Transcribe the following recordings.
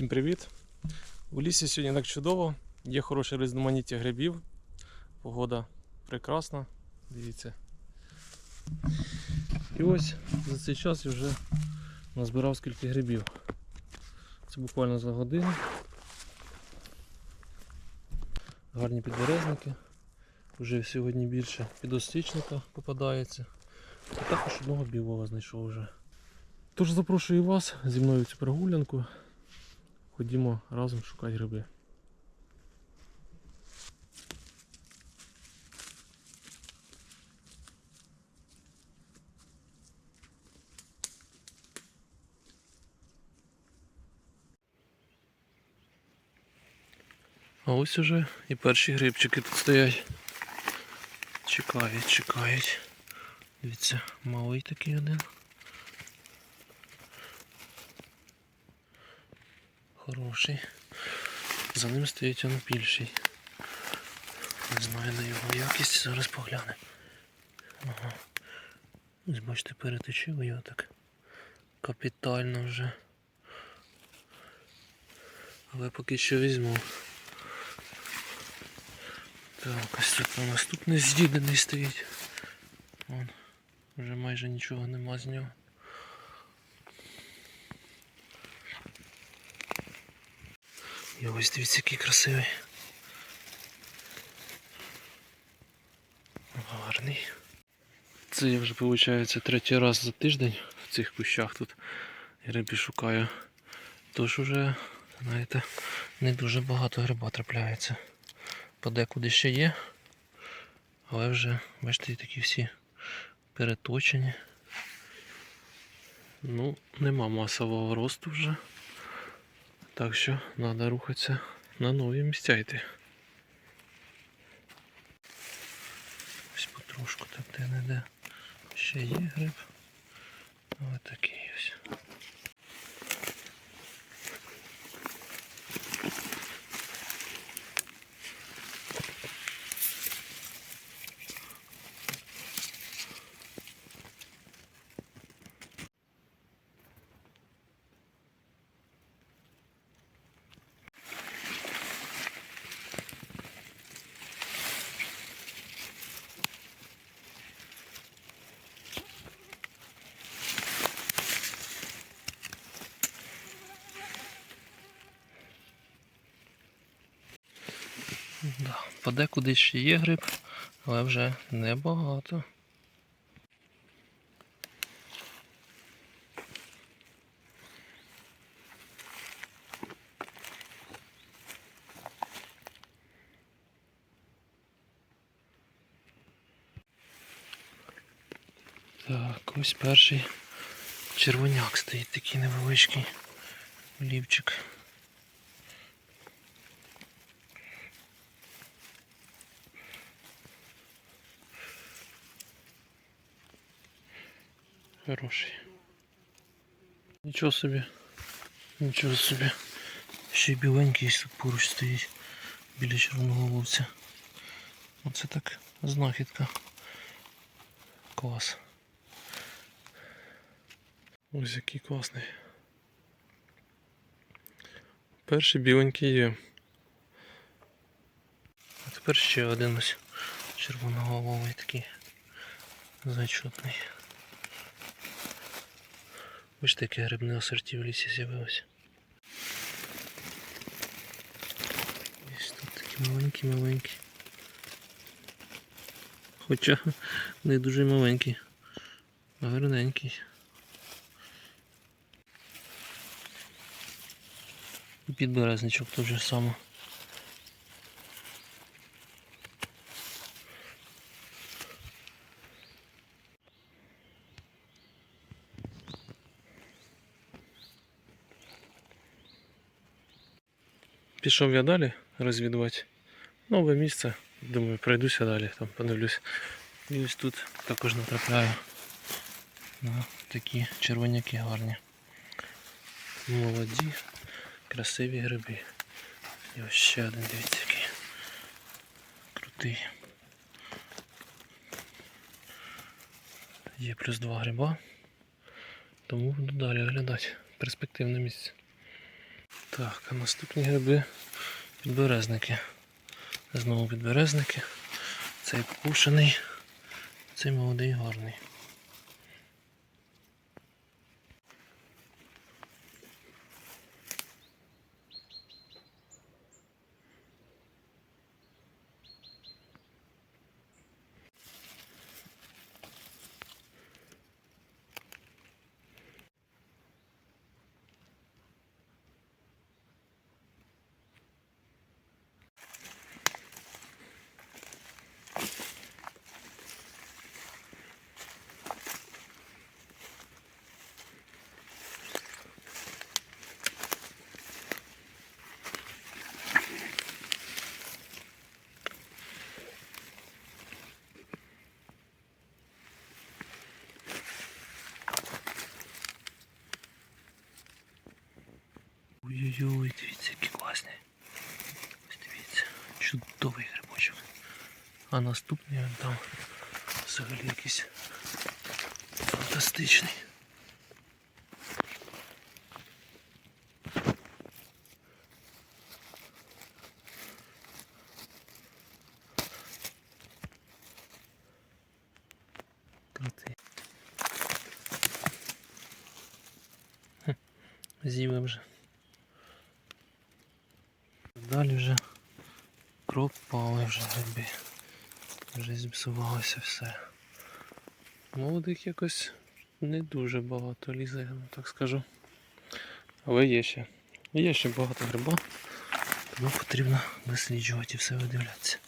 Всім привіт! У лісі сьогодні так чудово, є хороше різноманіття грибів, погода прекрасна, дивіться. І ось за цей час я вже назбирав скільки грибів. Це буквально за годину. Гарні підберезники. Вже сьогодні більше підострічника попадається. А також одного білого знайшов вже. Тож запрошую вас зі мною цю прогулянку. Ходімо разом шукати гриби. А ось уже і перші грибчики тут стоять. Чекають, чекають. Дивіться, малий такий один. Хороший. За ним стоїть он більший. Не знаю на його якість, зараз погляне. Ага. Ось бачите, переточив його так капітально вже. Але поки що візьму. Так, ось тут на наступний з'їдений стоїть. Вон, вже майже нічого нема з нього. І ось дивіться, який красивий. Гарний. Це я вже виходить третій раз за тиждень в цих кущах тут гриби шукаю. Тож уже, знаєте, не дуже багато гриба трапляється. Подекуди ще є, але вже, бачите, такі всі переточені. Ну, нема масового росту вже. Так що треба рухатися на нові місця йти. Ось потрошку так де не де. Ще є гриб. Ось такий ось. Подекуди ще є гриб, але вже небагато. Так, ось перший червоняк стоїть такий невеличкий олівчик. Хороший. Нічого собі. Нічого собі. Ще й біленький тут поруч стоїть біля червоного вовця. Оце так знахідка. Клас. Ось який класний. Перший біленький є. А тепер ще один ось червоноголовий такий зачутний. Ось таке грибне асорті в лісі з'явилося. Ось тут такі маленькі-маленькі. Хоча не дуже маленький, а гарненький. І підберезничок теж же саме. Пішов я далі розвідувати нове місце. Думаю, пройдуся далі, там подивлюсь. І ось тут також натрапляю на такі червоняки гарні. Молоді, красиві гриби. І ось ще один, дивіться, який крутий. Є плюс два гриба. Тому буду далі оглядати. Перспективне місце. Так. А наступні гриби підберезники. Знову підберезники. Цей пушений, цей молодий гарний. Ой-ой-ой, дивіться, який класний. Ось дивіться, чудовий грибочок. А наступний он там взагалі якийсь фантастичний. Крутий. Хм, З'їли вже. Далі вже пропали вже гриби. Вже зіпсувалося все. Молодих якось не дуже багато лізе, я так скажу. Але є ще. Є ще багато гриба. Тому потрібно досліджувати і все видивлятися.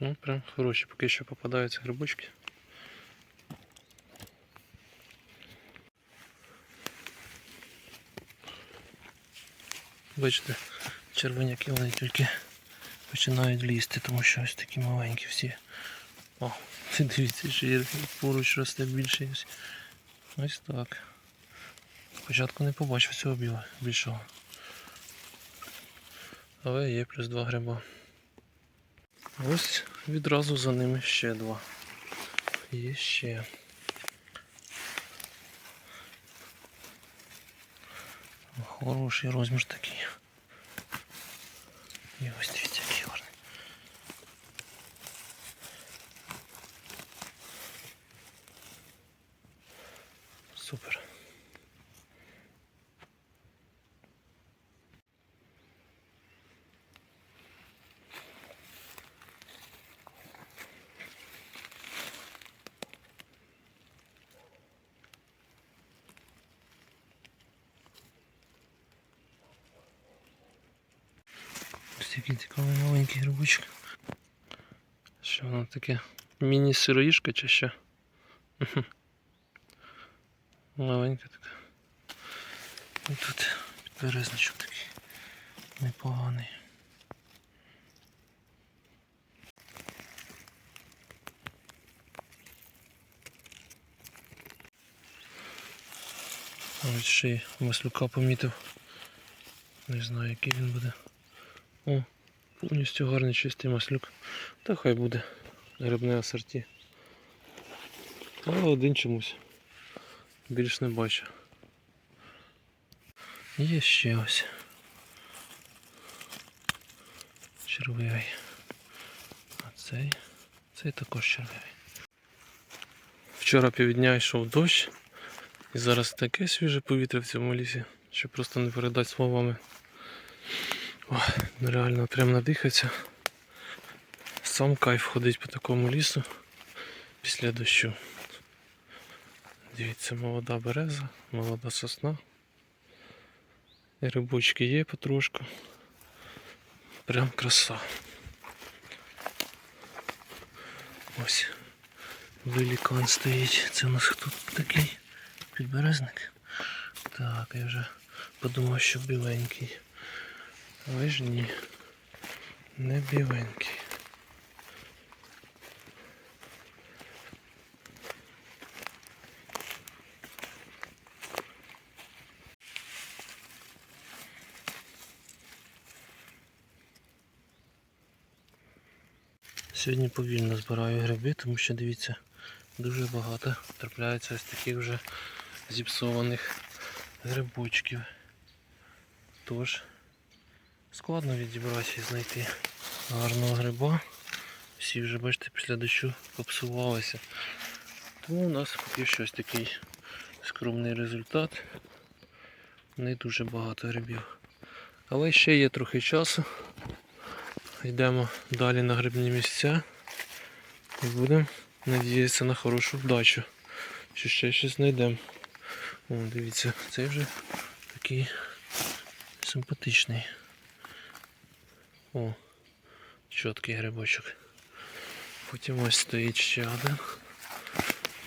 Ну, прям хороші, поки що попадаються грибочки. Бачите, червоняки вони тільки починають лізти, тому що ось такі маленькі всі. О, дивіться, ще є поруч росте більше. Ось так. Спочатку не побачив цього біла більшого. Але є плюс два гриба. Ось відразу за ними ще два. Є ще. Хороший розмір такий. І ось дивіться, який гарний. Супер. Такий маленький грибочок. Що воно таке? Міні-сироїшка чи що? Маленька така. І тут підберезничок такий непоганий. Ось ще й маслюка помітив. Не знаю, який він буде. О, повністю гарний чистий маслюк. Та хай буде грибне асорті. Але один чомусь. Більш не бачу. Є ще ось. Червивий. А цей. Цей також червивий. Вчора півдня йшов дощ. І зараз таке свіже повітря в цьому лісі, що просто не передати словами. Ой, нереально прям надихатися. Сам кайф ходить по такому лісу після дощу. Дивіться, молода береза, молода сосна. І рибочки є потрошку. Прям краса. Ось великан стоїть. Це у нас хто такий? Підберезник? Так, я вже подумав, що біленький. Ви ж ні. Не біленький. Сьогодні повільно збираю гриби, тому що дивіться, дуже багато трапляється ось таких вже зіпсованих грибочків. Тож складно відібрати і знайти гарного гриба. Всі вже, бачите, після дощу попсувалися. Тому у нас поки що ось такий скромний результат. Не дуже багато грибів. Але ще є трохи часу. Йдемо далі на грибні місця і будемо надіятися на хорошу вдачу. Що ще щось знайдемо. О, дивіться, цей вже такий симпатичний. О, чіткий грибочок. Потім ось стоїть ще один.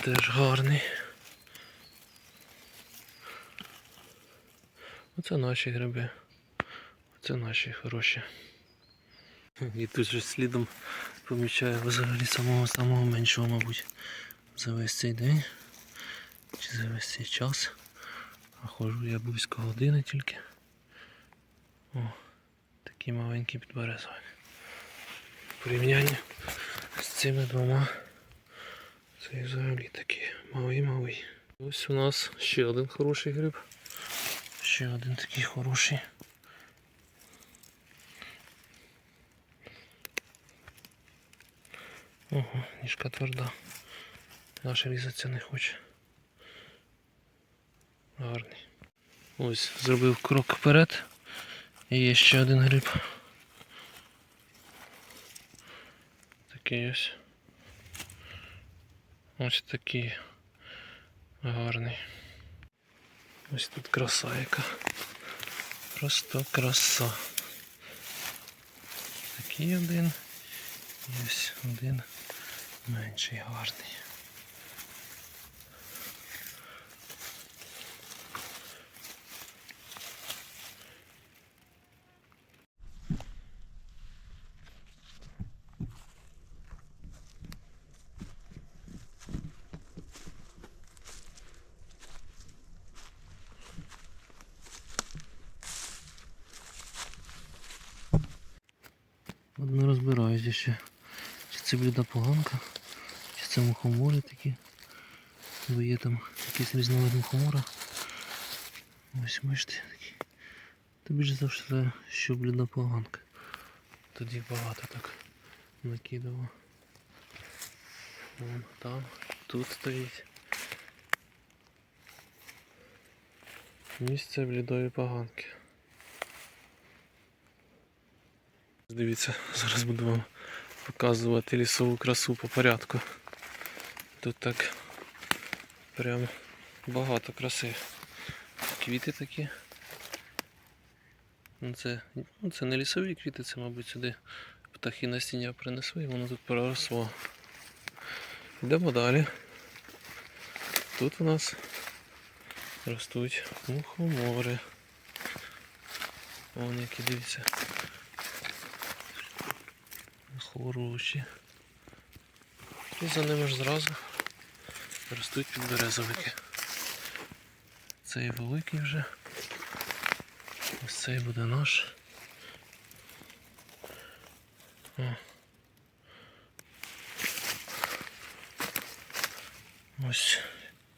Теж гарний. Оце наші гриби. Оце наші хороші. І тут же слідом помічаю взагалі самого самого меншого, мабуть, за весь цей день. Чи за весь цей час. А ходжу я близько години тільки. О, такий маленький підберезовик. В порівнянні з цими двома. Це взагалі такий малий-малий. Ось у нас ще один хороший гриб. Ще один такий хороший. Ого, ніжка тверда. Наш різатися не хоче. Гарний. Ось, зробив крок вперед. І є ще один гриб. Такий ось. Ось такий гарний. Ось тут краса яка. Просто краса. Такий один. І ось один менший гарний. Не розбираюся ще. Чи це бліда поганка, чи це мухомори такі. Бо є там якийсь різновид мухомора. Ось бачите такі. Та більше завжди, що бліда поганка. Тоді багато так накидало. Вон там, тут стоїть. Місце блідої поганки. Дивіться, зараз буду вам показувати лісову красу по порядку. Тут так прям багато краси. Квіти такі. Ну, Це, ну, це не лісові квіти, це, мабуть, сюди птахи на насіння принесли і воно тут проросло. Йдемо далі. Тут у нас ростуть мухомори. Вон які дивіться. Хороші. І за ними ж зразу ростуть підберезовики. Цей великий вже. Ось цей буде наш. О. Ось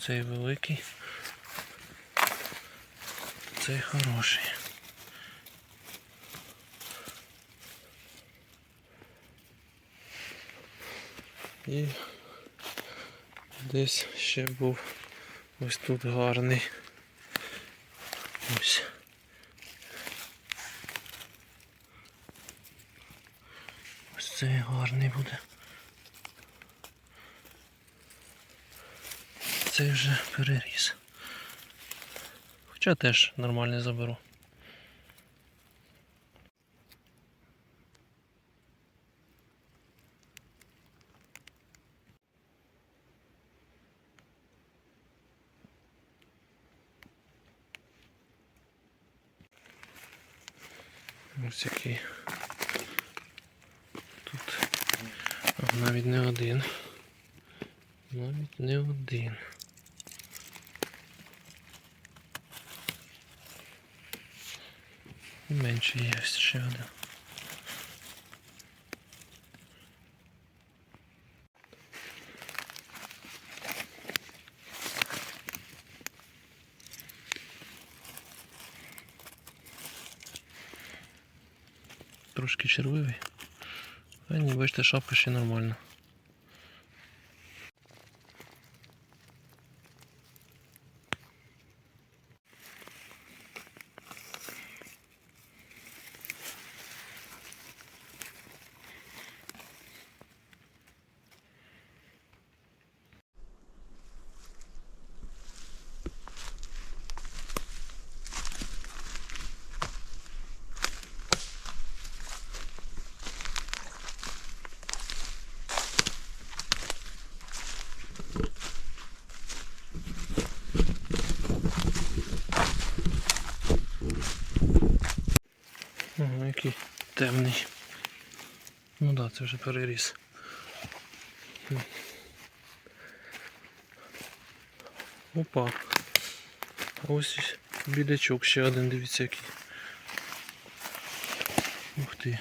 цей великий. Цей хороший. І десь ще був ось тут гарний. Ось. Ось цей гарний буде. Цей вже переріс. Хоча теж нормальний заберу. Ось який. Тут навіть не один. Навіть не один. Менше є ще один. Трошки червивий. А ні, бачите, шапка ще нормальна. Ага, який темний. Ну так, да, це вже переріс. Опа. Ось білячок ще один, дивіться який. Ух ти.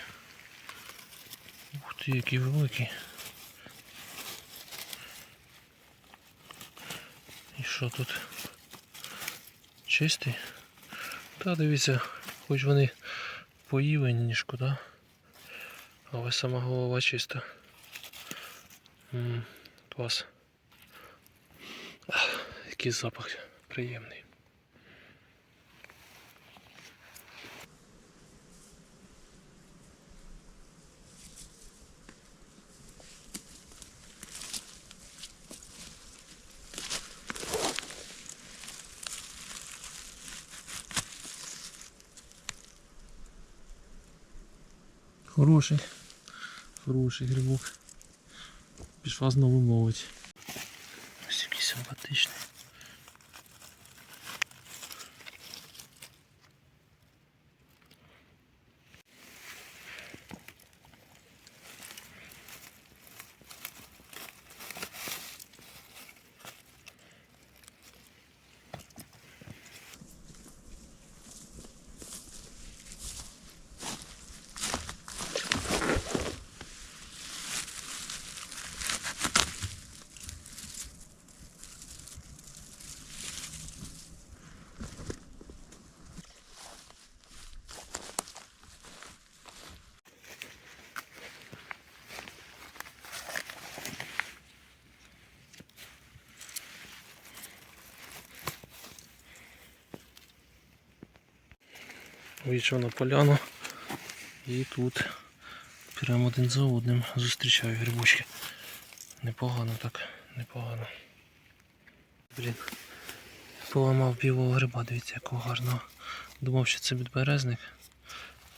Ух ти, який великий. І що тут? Чистий? Та дивіться, хоч вони поїли ніжку, да? Але сама голова чиста. М, Клас. Ах, Який запах приємний. Хороший. Хороший грибок. Пішла знову молодь. Ось який симпатичний. Вийшов на поляну і тут прямо один за одним зустрічаю грибочки. Непогано так, непогано. Блін. Поламав білого гриба, дивіться, якого гарного. Думав, що це підберезник.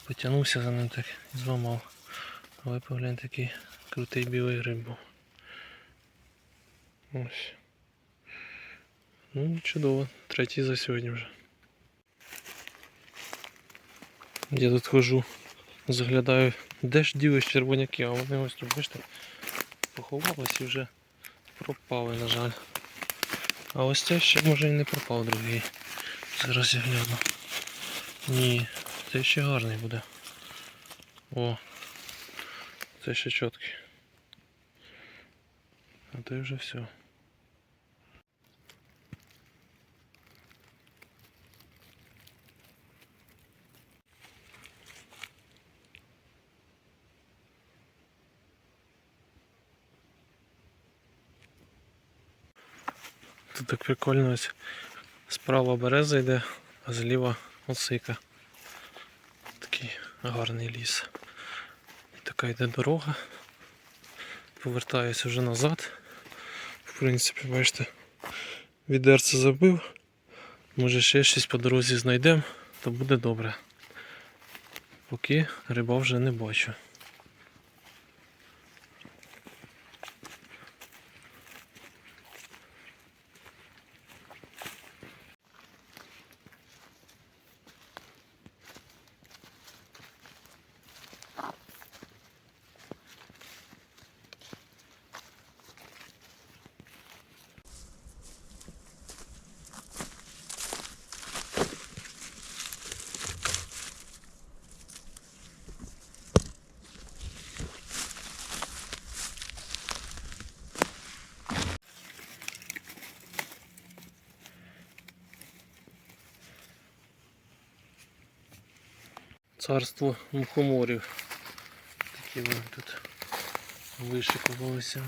Потягнувся за ним так і зламав. Але поглянь такий крутий білий гриб був. Ось. Ну, чудово. Третій за сьогодні вже. Я тут хожу, заглядаю, де ж ділись червоняки, а вони ось тут, бачите, поховалися і вже пропали, на жаль. А ось цей ще може і не пропав другий. Зараз я гляну. Ні, цей ще гарний буде. О, це ще чіткий. А той вже все. Так прикольно ось справа береза йде, а зліва осика. Такий гарний ліс. Така йде дорога. Повертаюся вже назад. В принципі, бачите, відерце забив. Може ще щось по дорозі знайдемо, то буде добре. Поки риба вже не бачу. Царство мухоморів. Такі вони тут вишикувалися.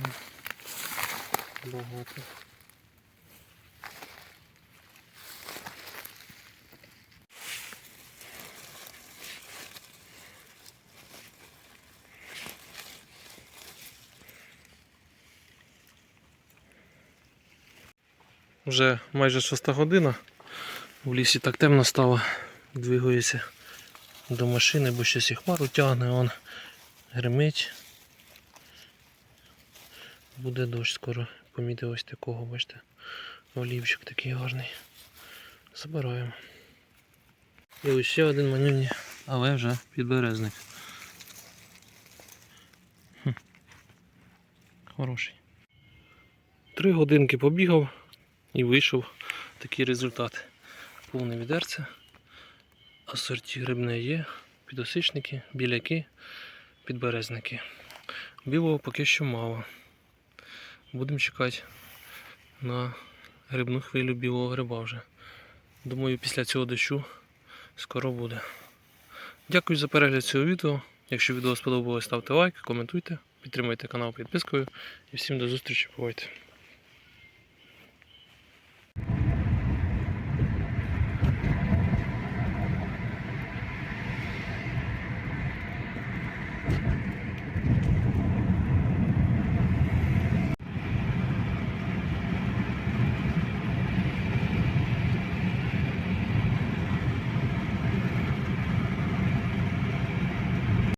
Багато. Вже майже шоста година. В лісі так темно стало. Двигаюся до машини, бо щось і хмару тягне, он гримить. Буде дощ скоро. Помітив ось такого, бачите. Олівчик такий гарний. Забираємо. І ось ще один манюній, але вже підберезник. Хороший. Три годинки побігав і вийшов такий результат. Повне відерце. Асорті грибне є, підосичники, біляки, підберезники. Білого поки що мало. Будемо чекати на грибну хвилю білого гриба вже. Думаю, після цього дощу скоро буде. Дякую за перегляд цього відео. Якщо відео сподобалось, ставте лайк, коментуйте, підтримуйте канал підпискою. І всім до зустрічі. Бувайте!